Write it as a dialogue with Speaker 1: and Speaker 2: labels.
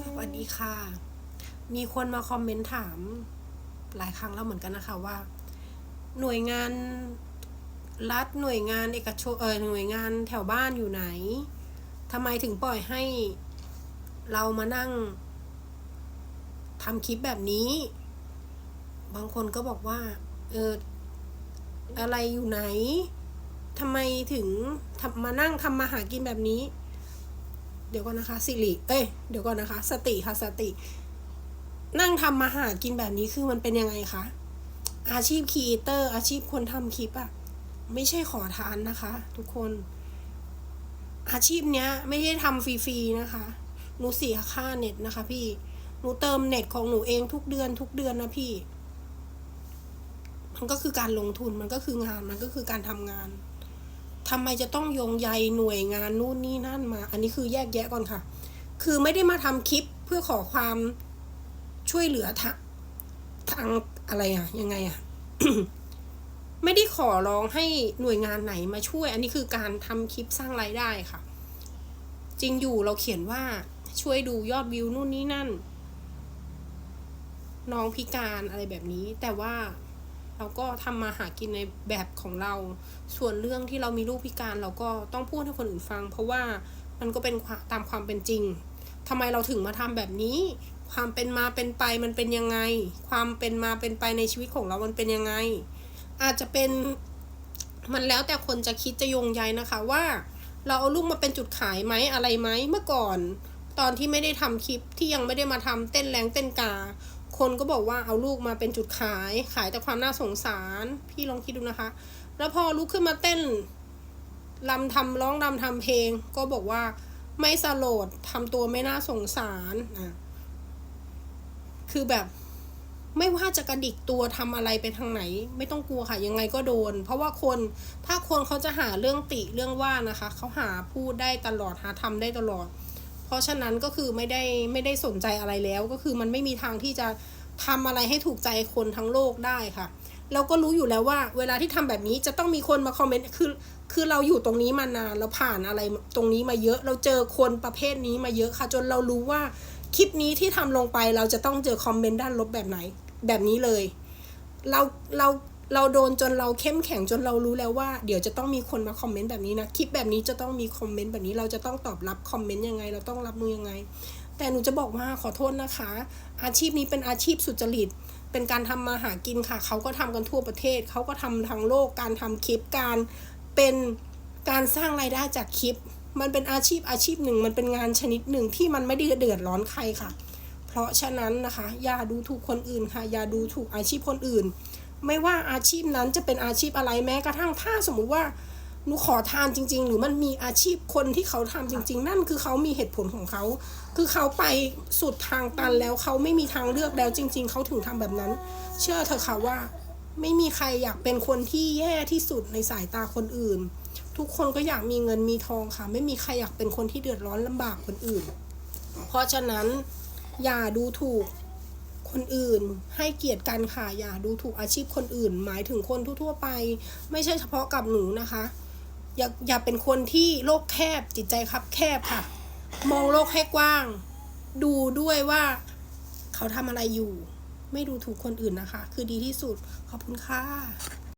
Speaker 1: สวัสดีค่ะ มีคนมาคอมเมนต์ถามหลายครั้งแล้วเหมือนกันนะคะว่า หน่วยงานรัฐหน่วยงานเอกชนเออหน่วยงานแถวบ้านอยู่ไหนทำไมถึงปล่อยให้เรามานั่งทำคลิปแบบนี้ บางคนก็บอกว่า เออ อะไรอยู่ไหนทำไมถึงมานั่งทำมาหากินแบบนี้ เดี๋ยวก่อนนะคะสิริเอ้ยเดี๋ยวก่อนนะคะ สติค่ะสติ นั่งทำมาหากินแบบนี้คือมันเป็นยังไงคะอาชีพครีเอเตอร์ อาชีพคนทำคลิปอะไม่ใช่ขอทานนะคะ ทุกคน อาชีพเนี้ย ไม่ได้ทำฟรีๆนะคะหนูเสียค่าเน็ตนะคะ พี่หนูเติมเน็ตของหนูเองทุกเดือน ทุกเดือนนะพี่ มันก็คือการลงทุนมันก็คืองานมันก็คือการทำงาน ทำไมจะต้องโยงใยหน่วยงานนู่นนี่นั่นมา อันนี้คือแยกแยะก่อนค่ะ คือไม่ได้มาทำคลิปเพื่อขอความช่วยเหลือทางทางอะไรอะยังไงอะไม่ได้ขอร้องให้หน่วยงานไหนมาช่วย อันนี้คือการทำคลิปสร้างรายได้ค่ะ จริงอยู่เราเขียนว่าช่วยดูยอดวิวนู่นนี่นั่น น้องพิการอะไรแบบนี้ แต่ว่า เราก็ทำมาหากินในแบบของเรา ส่วนเรื่องที่เรามีลูกพิการเราก็ต้องพูดให้คนอื่นฟัง เพราะว่ามันก็เป็นความตามความเป็นจริงทำไมเราถึงมาทำแบบนี้ ความเป็นมาเป็นไปมันเป็นยังไง ความเป็นมาเป็นไปในชีวิตของเรามันเป็นยังไง อาจจะเป็นมันแล้วแต่คนจะคิดจะโยงใยนะคะว่า เราเอาลูกมาเป็นจุดขายไหมอะไรไหมเมื่อก่อน ตอนที่ไม่ได้ทำคลิปที่ยังไม่ได้มาทำเต้นแรงเต้นกา คนก็บอกว่าเอาลูกมาเป็นจุดขายขายแต่ความน่าสงสารพี่ลองคิดดูนะคะ แล้วพอลุกขึ้นมาเต้นลำทำร้องรำทำเพลง ก็บอกว่าไม่สโลดทำตัวไม่น่าสงสารอะคือแบบไม่ว่าจะกระดิกตัวทำอะไรไปทางไหน ไม่ต้องกลัวค่ะ ยังไงก็โดน เพราะว่าคนถ้าคนเขาจะหาเรื่องติเรื่องว่านะคะ เขาหาพูดได้ตลอดหาทำได้ตลอด ราะฉะนั้นก็คือไม่ได้ไม่ได้สนใจอะไรแล้วก็คือมันไม่มีทางที่จะทำอะไรให้ถูกใจคนทั้งโลกได้ค่ะ เราก็รู้อยู่แล้วว่า เวลาที่ทำแบบนี้จะต้องมีคนมาคอมเมนต์คือคือเราอยู่ตรงนี้มานานเราผ่านอะไรตรงนี้มาเยอะ เราเจอคนประเภทนี้มาเยอะค่ะ จนเรารู้ว่าคลิปนี้ที่ทำลงไปเราจะต้องเจอคอมเมนต์ด้านลบแบบไหนแบบนี้เลย เราเรา เราโดนจนเราเข้มแข็งจนเรารู้แล้วว่า เดี๋ยวจะต้องมีคนมาคอมเมนต์แบบนี้นะคลิปแบบนี้จะต้องมีคอมเมนต์แบบนี้ เราจะต้องตอบรับคอมเมนต์ยังไง เราต้องรับมือยังไง แต่หนูจะบอกว่าขอโทษนะคะ อาชีพนี้เป็นอาชีพสุจริตเป็นการทำมาหากินค่ะ เขาก็ทำกันทั่วประเทศ เขาก็ทำทั้งโลก การทำคลิป การเป็นการสร้างรายได้จากคลิป มันเป็นอาชีพอาชีพหนึ่ง มันเป็นงานชนิดหนึ่งที่มันไม่ได้เดือดร้อนใครค่ะ เพราะฉะนั้นนะคะ อย่าดูถูกคนอื่นค่ะ อย่าดูถูกอาชีพคนอื่น ไม่ว่าอาชีพนั้นจะเป็นอาชีพอะไรแม้กระทั่งถ้าสมมุติว่าหนูขอทานจริง ๆ หรือมันมีอาชีพคนที่เขาทำจริง ๆ นั่นคือเขามีเหตุผลของเขา คือเขาไปสุดทางตันแล้วเขาไม่มีทางเลือกแล้วจริง ๆ เขาถึงทำแบบนั้น เชื่อเถอะค่ะว่า ไม่มีใครอยากเป็นคนที่แย่ที่สุดในสายตาคนอื่น ทุกคนก็อยากมีเงินมีทองค่ะ ไม่มีใครอยากเป็นคนที่เดือดร้อนลำบากคนอื่น เพราะฉะนั้นอย่าดูถูก คนอื่น ให้เกียรติกันค่ะอย่าดูถูกอาชีพคนอื่น หมายถึงคนทั่วๆไป ไม่ใช่เฉพาะกับหนูนะคะ อย่าอย่าเป็นคนที่โลกแคบจิตใจคับแคบค่ะ มองโลกให้กว้าง ดูด้วยว่าเขาทำอะไรอยู่ ไม่ดูถูกคนอื่นนะคะ คือดีที่สุดขอบคุณค่ะ